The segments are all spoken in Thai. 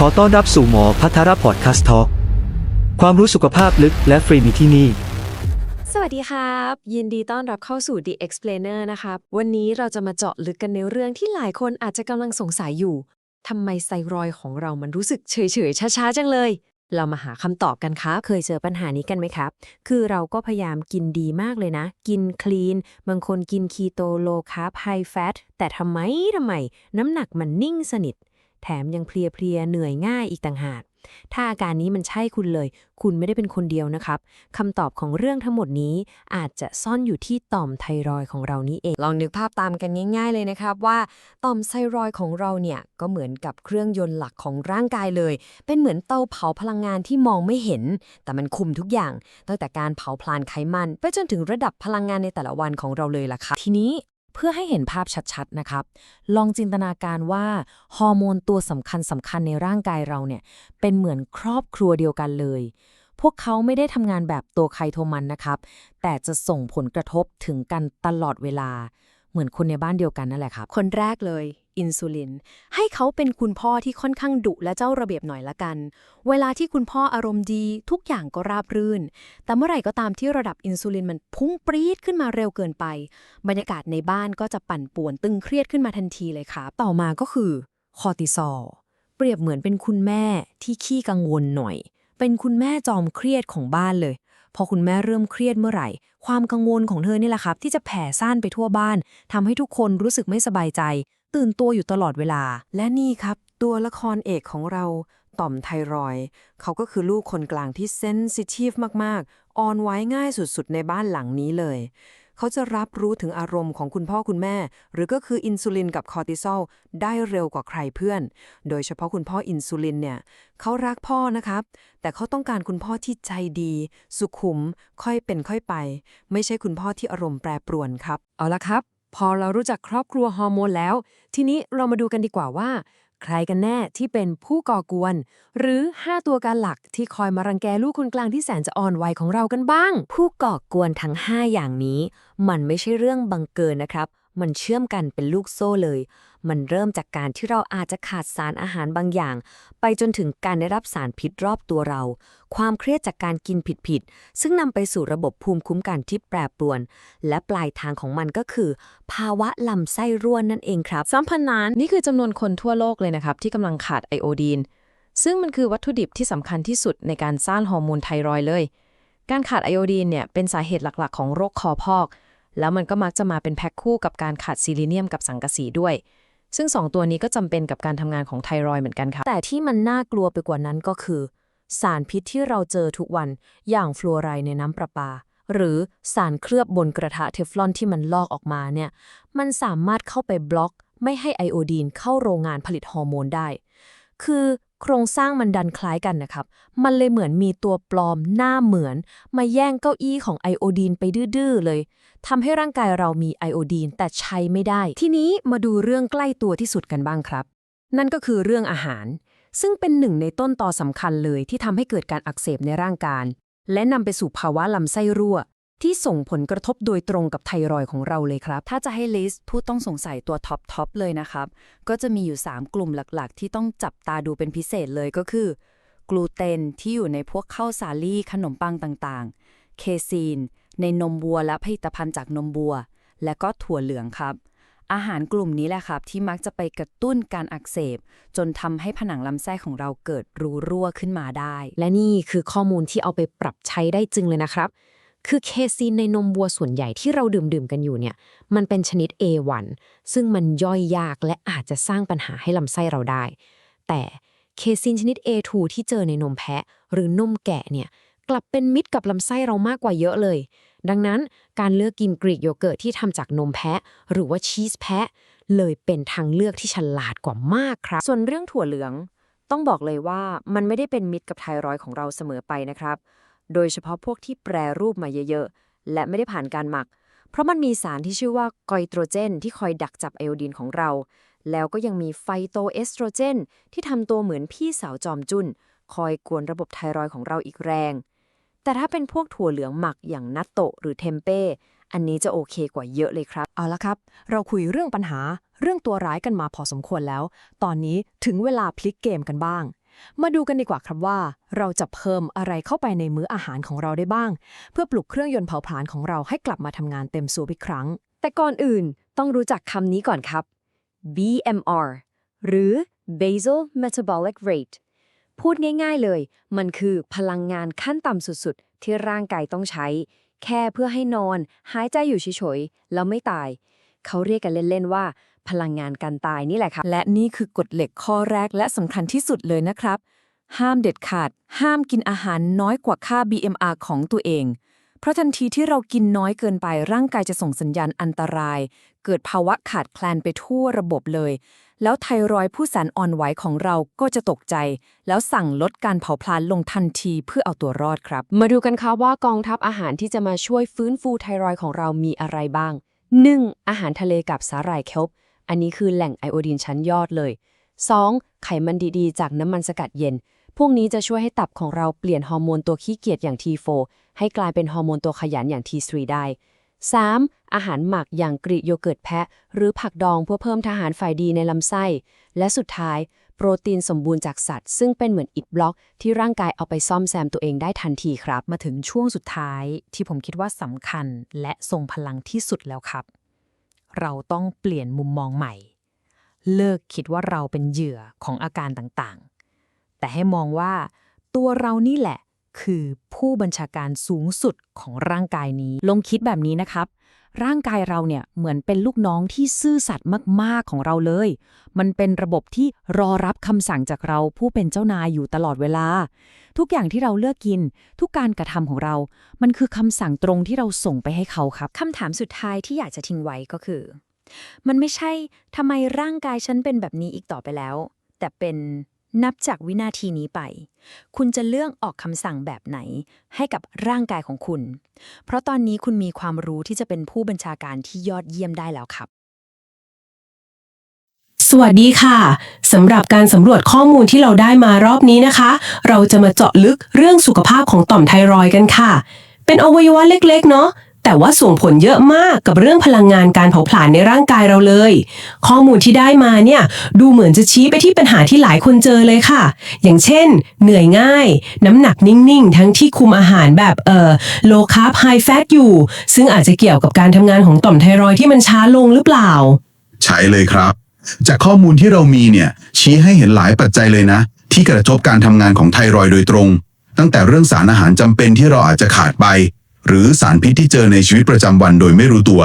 ขอต้อนรับสู่หมอพัทรพอดคาสต์ทอความรู้สุขภาพลึกและฟรีมีที่นี่ สวัสดีครับ ยินดีต้อนรับเข้าสู่ The Explainer นะครับ วันนี้เราจะมาเจาะลึกกันในเรื่องที่หลายคนอาจจะกำลังสงสัยอยู่ทำไมไซรอยด์ของเรามันรู้สึกเฉยๆช้าๆจังเลย เรามาหาคำตอบกันครับ เคยเจอปัญหานี้กันไหมครับ คือเราก็พยายามกินดีมากเลยนะ กินคลีน บางคนกินคีโตโลคาร์บไฮแฟต แต่ทำไมทำไม น้ำหนักมันนิ่งสนิท แถมยังเพลียๆเหนื่อยง่ายอีกต่างหากถ้าอาการนี้มันใช่คุณเลย คุณไม่ได้เป็นคนเดียวนะครับคำตอบของเรื่องทั้งหมดนี้อาจจะซ่อนอยู่ที่ต่อมไทรอยของเรานี้เอง ลองนึกภาพตามกันง่าย ๆ เลยนะครับว่าต่อมไซรอยของเราเนี่ยก็เหมือนกับเครื่องยนต์หลักของร่างกายเลย เป็นเหมือนเตาเผาพลังงานที่มองไม่เห็น แต่มันคุมทุกอย่าง ตั้งแต่การเผาผลาญไขมัน ไปจนถึงระดับพลังงานในแต่ละวันของเราเลยล่ะครับทีนี้ เพื่อให้เห็นภาพชัดๆนะครับ ลองจินตนาการว่าฮอร์โมนตัวสำคัญสำคัญในร่างกายเราเนี่ยเป็นเหมือนครอบครัวเดียวกันเลย พวกเขาไม่ได้ทำงานแบบตัวใครโทมันนะครับ แต่จะส่งผลกระทบถึงกันตลอดเวลา เหมือนคนในบ้านเดียวกันนั่นแหละครับ คนแรกเลย อินซูลิน ให้เขาเป็นคุณพ่อที่ค่อนข้างดุและเจ้าระเบียบหน่อยละกัน เวลาที่คุณพ่ออารมณ์ดีทุกอย่างก็ราบรื่น แต่เมื่อไหร่ก็ตามที่ระดับอินซูลินมันพุ่งปรี๊ดขึ้นมาเร็วเกินไป บรรยากาศในบ้านก็จะปั่นป่วนตึงเครียดขึ้นมาทันทีเลยครับต่อมาก็คือคอร์ติซอลเปรียบเหมือนเป็นคุณแม่ที่ขี้กังวลหน่อย เป็นคุณแม่จอมเครียดของบ้านเลย พอคุณแม่เริ่มเครียดเมื่อไหร่ ความกังวลของเธอนี่แหละครับ ที่จะแผ่ซ่านไปทั่วบ้านทำให้ทุกคนรู้สึกไม่สบายใจ ตื่นตัวอยู่ตลอดเวลา และนี่ครับตัวละครเอกของเราต่อมไทรอยด์เขาก็คือลูกคนกลางที่เซนซิทีฟมาก ๆ อ่อนไหวง่ายสุด ๆ ในบ้านหลังนี้เลย เขาจะรับรู้ถึงอารมณ์ของคุณพ่อคุณแม่ หรือก็คืออินซูลินกับคอร์ติซอลได้เร็วกว่าใครเพื่อน โดยเฉพาะคุณพ่ออินซูลินเนี่ย เขารักพ่อนะครับ แต่เขาต้องการคุณพ่อที่ใจดี สุขุม ค่อยเป็นค่อยไป ไม่ใช่คุณพ่อที่อารมณ์แปรปรวนครับ เอาละครับ พอเรารู้จักครอบครัวฮอร์โมนแล้ว ทีนี้เรามาดูกันดีกว่าว่า ใครกันแน่ที่เป็นผู้ก่อกวน หรือ 5 ตัวการหลักที่คอยมารังแกลูกคนกลางที่แสนจะอ่อนวัยของเรากันบ้าง ผู้ก่อกวนทั้ง 5 อย่างนี้ มันไม่ใช่เรื่องบังเกินนะครับ มันเชื่อมกันเป็นลูกโซ่เลย มันเริ่มจากการที่เราอาจจะขาดสารอาหารบางอย่าง ไปจนถึงการได้รับสารพิษรอบตัวเรา ความเครียดจากการกินผิดๆ ซึ่งนำไปสู่ระบบภูมิคุ้มกันที่แปรปรวน และปลายทางของมันก็คือ ภาวะลำไส้ร่วนนั่นเองครับ3,000ล้านนี่คือจำนวนคนทั่วโลกเลยนะครับ ที่กำลังขาดไอโอดีน ซึ่งมันคือวัตถุดิบที่สำคัญที่สุดในการสร้างฮอร์โมนไทรอยเลย การขาดไอโอดีนเนี่ยเป็นสาเหตุหลักๆ ของโรคคอพอก แล้วมันก็มักจะมาเป็นแพ็คคู่กับการขาดซิลิเนียมกับสังกะสีด้วย ซึ่ง 2 ตัวนี้ก็จำเป็นกับการทำงานของไทรอยด์เหมือนกันครับแต่ที่มันน่ากลัวไปกว่านั้นก็คือ สารพิษที่เราเจอทุกวันอย่างฟลูออไรด์ในน้ำประปา หรือสารเคลือบบนกระทะเทฟลอนที่มันลอกออกมาเนี่ย มันสามารถเข้าไปบล็อก ไม่ให้ไอโอดีนเข้าโรงงานผลิตฮอร์โมนได้ คือ โครงสร้างมันดันคล้ายกันนะครับ มันเลยเหมือนมีตัวปลอมหน้าเหมือน มาแย่งเก้าอี้ของไอโอดีนไปดื้อๆเลยทำให้ร่างกายเรามีไอโอดีนแต่ใช้ไม่ได้ ทีนี้มาดูเรื่องใกล้ตัวที่สุดกันบ้างครับ นั่นก็คือเรื่องอาหาร ซึ่งเป็นหนึ่งในต้นตอสำคัญเลยที่ทำให้เกิดการอักเสบในร่างกายและนำไปสู่ภาวะลำไส้รั่ว ที่ส่งผลกระทบโดยตรงกับไทรอยด์ของเราเลยครับ ถ้าจะให้ลิสต์ผู้ต้องสงสัยตัวท็อปทอปเลยนะครับ ก็จะมีอยู่ 3 กลุ่มหลักๆ ที่ต้องจับตาดูเป็นพิเศษเลยก็คือกลูเตนที่อยู่ในพวกข้าวสาลี่ขนมปังต่างๆ เคซีน ในนมวัวและผลิตภัณฑ์จากนมวัว และก็ถั่วเหลืองครับ อาหารกลุ่มนี้แหละครับ ที่มักจะไปกระตุ้นการอักเสบ จนทำให้ผนังลำไส้ของเราเกิดรูรั่วขึ้นมาได้ และนี่คือข้อมูลที่เอาไปปรับใช้ได้จริงเลยนะครับ คือเคซีนในนมวัวส่วนใหญ่ที่เราดื่มๆกันอยู่เนี่ย มันเป็นชนิด A1 ซึ่งมันย่อยยากและอาจจะสร้างปัญหาให้ลำไส้เราได้ แต่เคซีนชนิด A2 ที่เจอในนมแพะ หรือนมแกะเนี่ยกลับเป็นมิตรกับลำไส้เรามากกว่าเยอะเลย ดังนั้นการเลือกกินกรีกโยเกิร์ตที่ทำจากนมแพะ หรือว่าชีสแพะ เลยเป็นทางเลือกที่ฉลาดกว่ามากครับ ส่วนเรื่องถั่วเหลือง ต้องบอกเลยว่ามันไม่ได้เป็นมิตรกับไทรอยของเราเสมอไปนะครับ โดยเฉพาะพวกที่แปรรูปมาเยอะๆ และไม่ได้ผ่านการหมัก เพราะมันมีสารที่ชื่อว่าไกโตรเจน ที่คอยดักจับไอโอดีนของเรา แล้วก็ยังมีไฟโตเอสโตรเจน ที่ทำตัวเหมือนพี่สาวจอมจุนคอยกวนระบบไทรอยของเราอีกแรง แต่ถ้าเป็นพวกถั่วเหลืองหมักอย่างนัตโตะหรือเทมเป้อันนี้จะโอเคกว่าเยอะเลยครับ เอาละครับ เราคุยเรื่องปัญหา เรื่องตัวร้ายกันมาพอสมควรแล้ว ตอนนี้ถึงเวลาพลิกเกมกันบ้าง มาดูกันดีกว่าครับว่า เราจะเพิ่มอะไรเข้าไปในมื้ออาหารของเราได้บ้าง เพื่อปลุกเครื่องยนต์เผาผลาญของเราให้กลับมาทำงานเต็มสูบอีกครั้ง แต่ก่อนอื่นต้องรู้จักคำนี้ก่อนครับ BMR หรือ Basal Metabolic Rate พูดง่ายๆเลย มันคือพลังงานขั้นต่ำสุดๆ ที่ร่างกายต้องใช้ แค่เพื่อให้นอน หายใจอยู่เฉยๆ แล้วไม่ตาย เขาเรียกกันเล่นๆว่า พลังงานการตายนี่แหละครับและนี่คือกฎเหล็กข้อแรกและสำคัญที่สุดเลยนะครับ ห้ามเด็ดขาด ห้ามกินอาหารน้อยกว่าค่า BMR ของตัวเอง เพราะทันทีที่เรากินน้อยเกินไปร่างกายจะส่งสัญญาณอันตราย เกิดภาวะขาดแคลนไปทั่วระบบเลย แล้วไทรอยด์ผู้สารอ่อนไหวของเราก็จะตกใจ แล้วสั่งลดการเผาผลาญลงทันทีเพื่อเอาตัวรอดครับ มาดูกันค่ะว่ากองทัพอาหารที่จะมาช่วยฟื้นฟูไทรอยด์ของเรามีอะไรบ้าง 1. อาหารทะเลกับสาหร่ายเคลป์ อันนี้คือแหล่งไอโอดีนชั้นยอดเลย 2. ไขมันดีๆ จากน้ำมันสกัดเย็น พวกนี้จะช่วยให้ตับของเราเปลี่ยนฮอร์โมนตัวขี้เกียจอย่าง T4 ให้กลายเป็นฮอร์โมนตัวขยันอย่าง T3 ได้ 3. อาหารหมักอย่างกรีโยเกิร์ตแพะ หรือผักดองเพื่อเพิ่มทหารฝ่ายดีในลำไส้ และสุดท้าย โปรตีนสมบูรณ์จากสัตว์ ซึ่งเป็นเหมือนอิฐบล็อก ที่ร่างกายเอาไปซ่อมแซมตัวเองได้ทันทีครับ มาถึงช่วงสุดท้ายที่ผมคิดว่าสำคัญและทรงพลังที่สุดแล้วครับ เราต้องเปลี่ยนมุมมองใหม่ เลิกคิดว่าเราเป็นเหยื่อของอาการต่างๆ แต่ให้มองว่าตัวเรานี่แหละคือผู้บัญชาการสูงสุดของร่างกายนี้ ลงคิดแบบนี้นะครับ ร่างกายเราเนี่ยเหมือนเป็นลูกน้องที่ซื่อสัตย์มากๆของเราเลย มันเป็นระบบที่รอรับคำสั่งจากเราผู้เป็นเจ้านายอยู่ตลอดเวลา ทุกอย่างที่เราเลือกกิน ทุกการกระทำของเรา มันคือคำสั่งตรงที่เราส่งไปให้เขาครับคำถามสุดท้ายที่อยากจะทิ้งไว้ก็คือ มันไม่ใช่ทำไมร่างกายฉันเป็นแบบนี้อีกต่อไปแล้ว แต่เป็น นับจากวินาทีนี้ไป คุณจะเลือกออกคำสั่งแบบไหน ให้กับร่างกายของคุณ เพราะตอนนี้คุณมีความรู้ที่จะเป็นผู้บัญชาการที่ยอดเยี่ยมได้แล้วครับสวัสดีค่ะสำหรับการสำรวจข้อมูลที่เราได้มารอบนี้นะคะ เราจะมาเจาะลึกเรื่องสุขภาพของต่อมไทรอยด์กันค่ะ เป็นอวัยวะเล็กๆ เนาะ แต่ว่าส่งผลเยอะมากกับเรื่องพลังงานการเผาผลาญในร่างกายเราเลย ข้อมูลที่ได้มาเนี่ยดูเหมือนจะชี้ไปที่ปัญหาที่หลายคนเจอเลยค่ะ อย่างเช่น เหนื่อยง่าย น้ำหนักนิ่งๆ ทั้งที่คุมอาหารแบบเอ่อ low carb high fat อยู่ ซึ่งอาจจะเกี่ยวกับการทำงานของต่อมไทรอยที่มันช้าลงหรือเปล่า ใช่เลยครับ จากข้อมูลที่เรามีเนี่ยชี้ให้เห็นหลายปัจจัยเลยนะ ที่กระทบการทำงานของไทรอยโดยตรง ตั้งแต่เรื่องสารอาหารจำเป็นที่เราอาจจะขาดไป หรือสารพิษที่เจอในชีวิตประจำวันโดยไม่รู้ตัว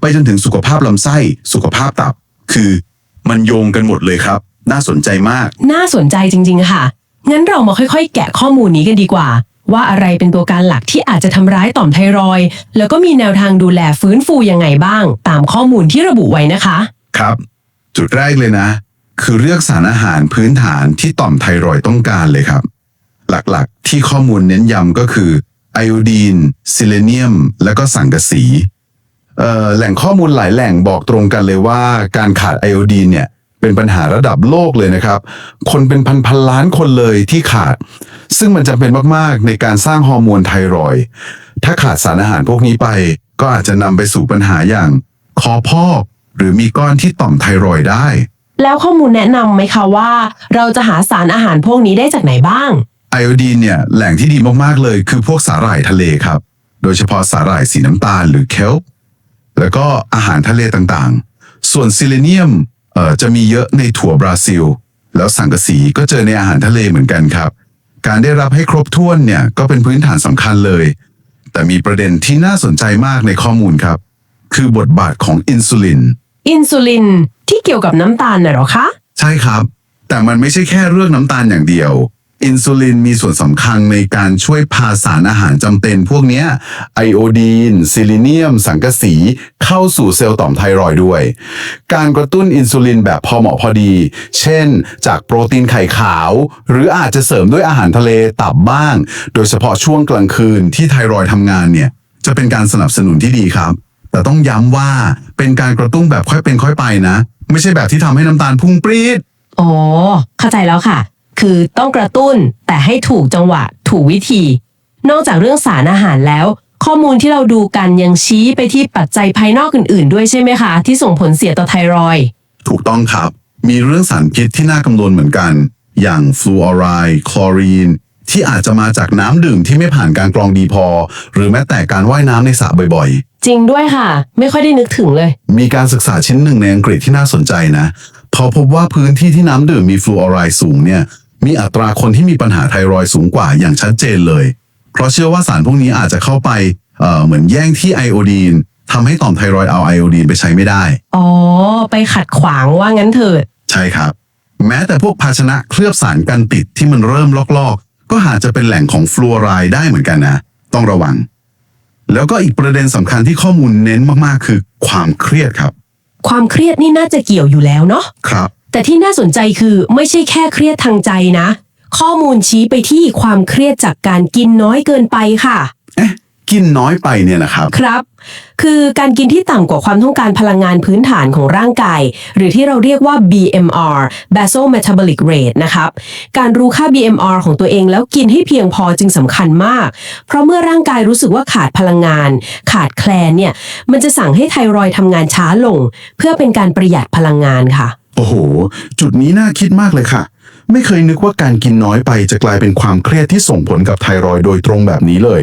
ไปจนถึงสุขภาพลำไส้ สุขภาพตับ คือ มันโยงกันหมดเลยครับ น่าสนใจมาก น่าสนใจจริง ๆ ค่ะ งั้นเรามาค่อยๆ แกะข้อมูลนี้กันดีกว่า ว่าอะไรเป็นตัวการหลักที่อาจจะทำร้ายต่อมไทรอยด์แล้วก็มีแนวทางดูแลฟื้นฟูยังไงบ้าง ตามข้อมูลที่ระบุไว้นะคะ ครับ จุดแรกเลยนะ คือเลือกสารอาหารพื้นฐานที่ต่อมไทรอยด์ต้องการเลยครับ หลักๆ ที่ข้อมูลเน้นย้ำก็คือ ไอโอดีนซิเลเนียม และก็สังกะสีแหล่งข้อมูลหลายแหล่งบอกตรงกันเลยว่าการขาดไอโอดีนเนี่ยเป็นปัญหาระดับโลกเลยนะครับ คนเป็นพันพันล้านคนเลยที่ขาด ซึ่งมันจำเป็นมากๆในการสร้างฮอร์โมนไทรอยถ้าขาดสารอาหารพวกนี้ไป ก็อาจจะนำไปสู่ปัญหาอย่าง คอพอกหรือมีก้อนที่ต่อมไทรอยได้ แล้วข้อมูลแนะนำไหมคะว่า เราจะหาสารอาหารพวกนี้ได้จากไหนบ้าง ไอโอดีนเนี่ยแหล่งที่ดีมากๆเลยคือพวกสาหร่ายทะเลครับ โดยเฉพาะสาหร่ายสีน้ำตาลหรือเคลป์แล้วก็อาหารทะเลต่างๆ ส่วนซิเลเนียมเอ่อจะมีเยอะในถั่วบราซิล แล้วสังกะสีก็เจอในอาหารทะเลเหมือนกันครับ การได้รับให้ครบถ้วนเนี่ยก็เป็นพื้นฐานสำคัญเลย แต่มีประเด็นที่น่าสนใจมากในข้อมูลครับ คือบทบาทของอินซูลิน อินซูลินที่เกี่ยวกับน้ำตาลน่ะเหรอคะ ใช่ครับ แต่มันไม่ใช่แค่เรื่องน้ำตาลอย่างเดียว อินซูลินมีส่วนสำคัญในการช่วยพาสารอาหารจำเป็นพวกนี้ไอโอดีน ซิลิเนียม สังกะสี เข้าสู่เซลล์ต่อมไทรอยด์ด้วย การกระตุ้นอินซูลินแบบพอเหมาะพอดี เช่น จากโปรตีนไข่ขาว หรืออาจจะเสริมด้วยอาหารทะเลตับบ้าง โดยเฉพาะช่วงกลางคืนที่ไทรอยด์ทำงานเนี่ย จะเป็นการสนับสนุนที่ดีครับ แต่ต้องย้ำว่าเป็นการกระตุ้นแบบค่อยเป็นค่อยไปนะ ไม่ใช่แบบที่ทำให้น้ำตาลพุ่งปรี๊ดอ๋อเข้าใจแล้วค่ะ คือต้องกระตุ้นแต่ให้ถูกจังหวะ ถูกวิธี นอกจากเรื่องสารอาหารแล้ว ข้อมูลที่เราดูกันยังชี้ไปที่ปัจจัยภายนอกอื่นๆ ด้วยใช่ไหมคะ ที่ส่งผลเสียต่อไทรอยด์ถูกต้องครับ มีเรื่องสารพิษที่น่ากังวลเหมือนกัน อย่างฟลูออไรด์คลอรีน ที่อาจจะมาจากน้ำดื่มที่ไม่ผ่านการกรองดีพอ หรือแม้แต่การว่ายน้ำในสระบ่อยๆ จริงด้วยค่ะ ไม่ค่อยได้นึกถึงเลย มีการศึกษาชิ้นหนึ่งในอังกฤษที่น่าสนใจนะพอพบว่าพื้นที่ที่น้ำดื่มมีฟลูออไรด์สูงเนี่ย มีอัตราคนที่มีปัญหาไทรอยด์สูงกว่าอย่างชัดเจนเลย เพราะเชื่อว่าสารพวกนี้อาจจะเข้าไปเอ่อเหมือนแย่งที่ไอโอดีนทำให้ต่อมไทรอยด์เอาไอโอดีนไปใช้ไม่ได้ อ๋อ ไปขัดขวางว่างั้นเถิด ใช่ครับ แม้แต่พวกภาชนะเคลือบสารกันติดที่มันเริ่มลอกๆ ก็อาจจะเป็นแหล่งของฟลูออไรด์ได้เหมือนกันนะ ต้องระวัง แล้วก็อีกประเด็นสำคัญที่ข้อมูลเน้นมากๆ คือความเครียดครับ ความเครียดนี่น่าจะเกี่ยวอยู่แล้วเนาะ ครับ แต่ที่น่าสนใจคือไม่ใช่แค่เครียดทางใจนะ ข้อมูลชี้ไปที่ความเครียดจากการกินน้อยเกินไปค่ะ เอ๊ะกินน้อยไปเนี่ยนะครับ ครับ คือการกินที่ต่ำกว่าความต้องการพลังงานพื้นฐานของร่างกาย หรือที่เราเรียกว่า BMR basal metabolic rate นะครับ การรู้ค่า BMR ของตัวเองแล้วกินให้เพียงพอจึงสำคัญมาก เพราะเมื่อร่างกายรู้สึกว่าขาดพลังงาน ขาดแคลนเนี่ย มันจะสั่งให้ไทรอยด์ทำงานช้าลง เพื่อเป็นการประหยัดพลังงานค่ะ โอ้โห จุดนี้น่าคิดมากเลยค่ะ ไม่เคยนึกว่าการกินน้อยไปจะกลายเป็นความเครียดที่ส่งผลกับไทรอยด์โดยตรงแบบนี้เลย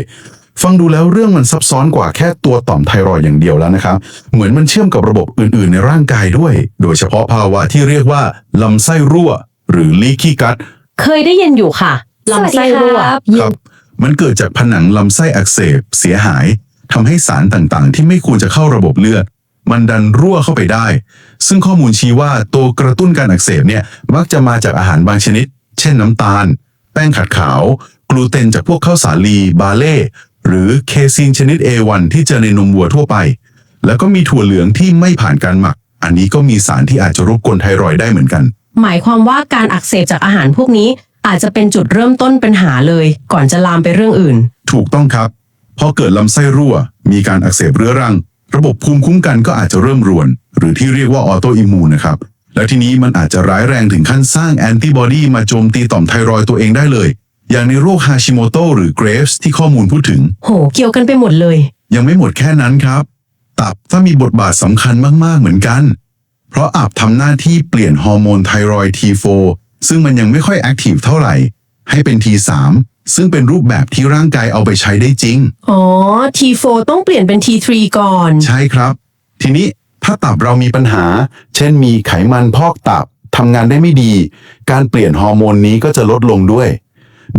ฟังดูแล้วเรื่องมันซับซ้อนกว่าแค่ตัวต่อมไทรอยด์อย่างเดียวแล้วนะครับ เหมือนมันเชื่อมกับระบบอื่น ๆ ในร่างกายด้วย โดยเฉพาะภาวะที่เรียกว่าลำไส้รั่ว หรือ leaky gut เคยได้ยินอยู่ค่ะลำไส้รั่วครับ มันเกิดจากผนังลำไส้อักเสบเสียหายทำให้สารต่างๆ ที่ไม่ควรจะเข้าระบบเลือด มันดันรั่วเข้าไปได้ ซึ่งข้อมูลชี้ว่าตัวกระตุ้นการอักเสบเนี่ยมักจะมาจากอาหารบางชนิด เช่นน้ำตาล แป้งขัดขาว กลูเตนจากพวกข้าวสาลีบาเล่หรือเคซีนชนิด A1 ที่เจอในนมวัวทั่วไป แล้วก็มีถั่วเหลืองที่ไม่ผ่านการหมัก อันนี้ก็มีสารที่อาจจะรบกวนไทรอยด์ได้เหมือนกัน หมายความว่าการอักเสบจากอาหารพวกนี้ อาจจะเป็นจุดเริ่มต้นปัญหาเลย ก่อนจะลามไปเรื่องอื่น ถูกต้องครับ พอเกิดลำไส้รั่ว มีการอักเสบเรื้อรัง ระบบภูมิคุ้มกันก็อาจจะเริ่มรวน หรือที่เรียกว่าออโตอิมูนนะครับ แล้วทีนี้มันอาจจะร้ายแรงถึงขั้นสร้างแอนติบอดีมาโจมตีต่อมไทรอยด์ตัวเองได้เลย อย่างในโรคฮาชิโมโตหรือเกรฟส์ที่ข้อมูลพูดถึง โห เกี่ยวกันไปหมดเลย ยังไม่หมดแค่นั้นครับ ตับถ้ามีบทบาทสำคัญมากๆเหมือนกัน เพราะอับทำหน้าที่เปลี่ยนฮอร์โมนไทรอยด์ T4 ซึ่งมันยังไม่ค่อยแอคทีฟเท่าไหร่ ให้เป็น T3 ซึ่งเป็นรูปแบบที่ร่างกายเอาไปใช้ได้จริง อ๋อ T4 ต้องเปลี่ยนเป็น T3 ก่อน ใช่ครับ ทีนี้ถ้าตับเรามีปัญหา เช่นมีไขมันพอกตับทำงานได้ไม่ดี การเปลี่ยนฮอร์โมนนี้ก็จะลดลงด้วย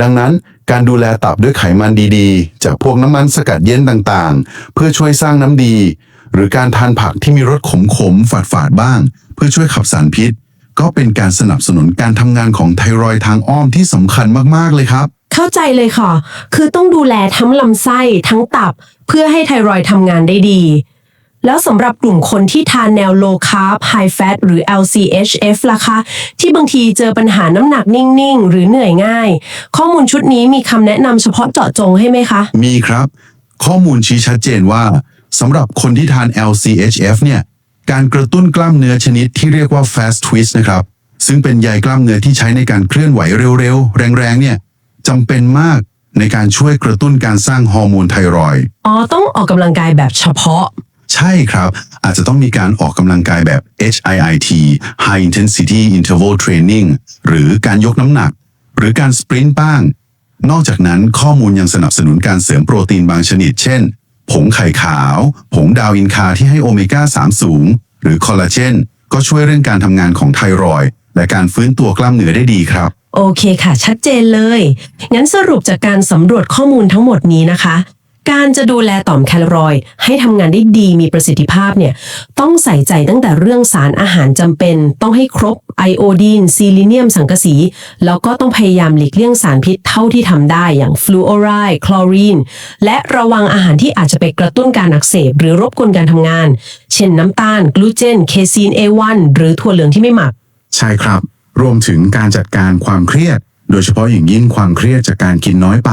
ดังนั้นการดูแลตับด้วยไขมันดีๆ จากพวกน้ำมันสกัดเย็นต่างๆ เพื่อช่วยสร้างน้ำดี หรือการทานผักที่มีรสขมๆฝาดๆบ้าง เพื่อช่วยขับสารพิษ ก็เป็นการสนับสนุนการทำงานของไทรอยด์ทางอ้อมที่สำคัญมากๆเลยครับ เข้าใจเลยค่ะ คือต้องดูแลทั้งลำไส้ทั้งตับ เพื่อให้ไทรอยด์ทำงานได้ดี แล้วสำหรับกลุ่มคนที่ทานแนว low carb high fat หรือ LCHF ล่ะคะ ที่บางทีเจอปัญหาน้ำหนักนิ่งๆ หรือเหนื่อยง่าย ข้อมูลชุดนี้มีคำแนะนำเฉพาะเจาะจงให้ไหมคะ มีครับ ข้อมูลชี้ชัดเจนว่าสำหรับคนที่ทาน LCHF เนี่ย การกระตุ้นกล้ามเนื้อชนิดที่เรียกว่า fast twist นะครับ ซึ่งเป็นใยกล้ามเนื้อที่ใช้ในการเคลื่อนไหวเร็วๆ แรงๆ เนี่ยจำเป็นมากในการช่วยกระตุ้นการสร้างฮอร์โมนไทรอยด์อ๋อ ต้องออกกำลังกายแบบเฉพาะ ใช่ครับ อาจจะต้องมีการออกกำลังกายแบบ HIIT High Intensity Interval Training หรือการยกน้ำหนัก หรือการสปรินต์บ้าง นอกจากนั้นข้อมูลยังสนับสนุนการเสริมโปรตีนบางชนิด เช่น ผงไข่ขาว ผงดาวอินคาที่ให้โอเมก้า 3 สูง หรือคอลลาเจน ก็ช่วยเรื่องการทำงานของไทรอยด์และการฟื้นตัวกล้ามเนื้อได้ดีครับ โอเคค่ะ ชัดเจนเลย งั้นสรุปจากการสำรวจข้อมูลทั้งหมดนี้นะคะ การจะดูแลต่อมแคลรอย ให้ทำงานได้ดีมีประสิทธิภาพเนี่ยต้องใส่ใจตั้งแต่เรื่องสารอาหารจำเป็น ต้องให้ครบไอโอดีนซีลิเนียม สังกะสี แล้วก็ต้องพยายามหลีกเลี่ยงสารพิษเท่าที่ทำได้อย่างฟลูออไรด์คลอรีนและระวังอาหารที่อาจจะไปกระตุ้นการอักเสบ หรือรบกวนการทำงาน เช่นน้ำตาล กลูเตนเคซีน A1 หรือถั่วเหลืองที่ไม่หมัก ใช่ครับ รวมถึงการจัดการความเครียด โดยเฉพาะอย่างยิ่งความเครียดจากการกินน้อยไป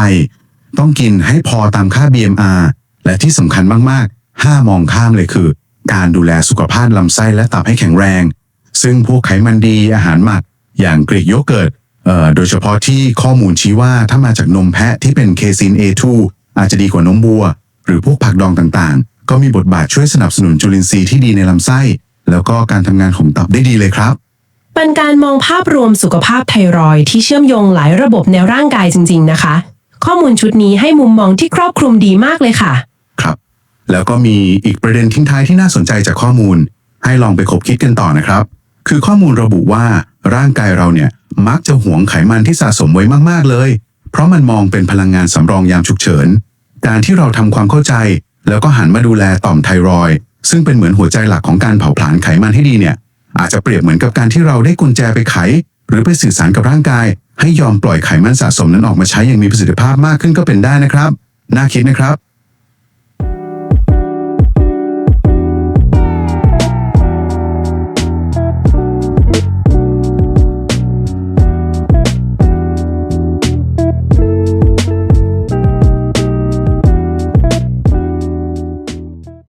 ต้องกินให้พอตามค่า BMR และที่สำคัญมากๆ ห้ามองข้ามเลยคือ การดูแลสุขภาพลำไส้และตับให้แข็งแรง ซึ่งพวกไขมันดีอาหารหมัก อย่างกรีกโยเกิร์ตโดยเฉพาะที่ข้อมูลชี้ว่าถ้ามาจากนมแพะที่เป็นเคซีน A2 อาจจะดีกว่านมบัว หรือพวกผักดองต่างๆ ก็มีบทบาทช่วยสนับสนุนจุลินทรีย์ที่ดีในลำไส้ แล้วก็การทำงานของตับได้ดีเลยครับ เป็นการมองภาพรวมสุขภาพไทรอยที่เชื่อมโยงหลายระบบในร่างกายจริง ๆ นะคะ ข้อมูลชุดนี้ให้มุมมองที่ครอบคลุมดีมากเลยค่ะ ครับ แล้วก็มีอีกประเด็นทิ้งท้ายที่น่าสนใจจากข้อมูล ให้ลองไปคบคิดกันต่อนะครับ คือข้อมูลระบุว่าร่างกายเราเนี่ยมักจะหวงไขมันที่สะสมไว้มากๆเลย เพราะมันมองเป็นพลังงานสำรองยามฉุกเฉิน การที่เราทำความเข้าใจ แล้วก็หันมาดูแลต่อมไทรอยซึ่งเป็นเหมือนหัวใจหลักของการเผาผลาญไขมันให้ดีเนี่ย อาจจะเปรียบเหมือนกับการที่เราได้กุญแจไปไข หรือไปสื่อสารกับร่างกาย ให้ยอมปล่อยไขมันสะสมนั้นออกมาใช้อย่างมีประสิทธิภาพมากขึ้นก็เป็นได้นะครับ น่าคิดนะครับ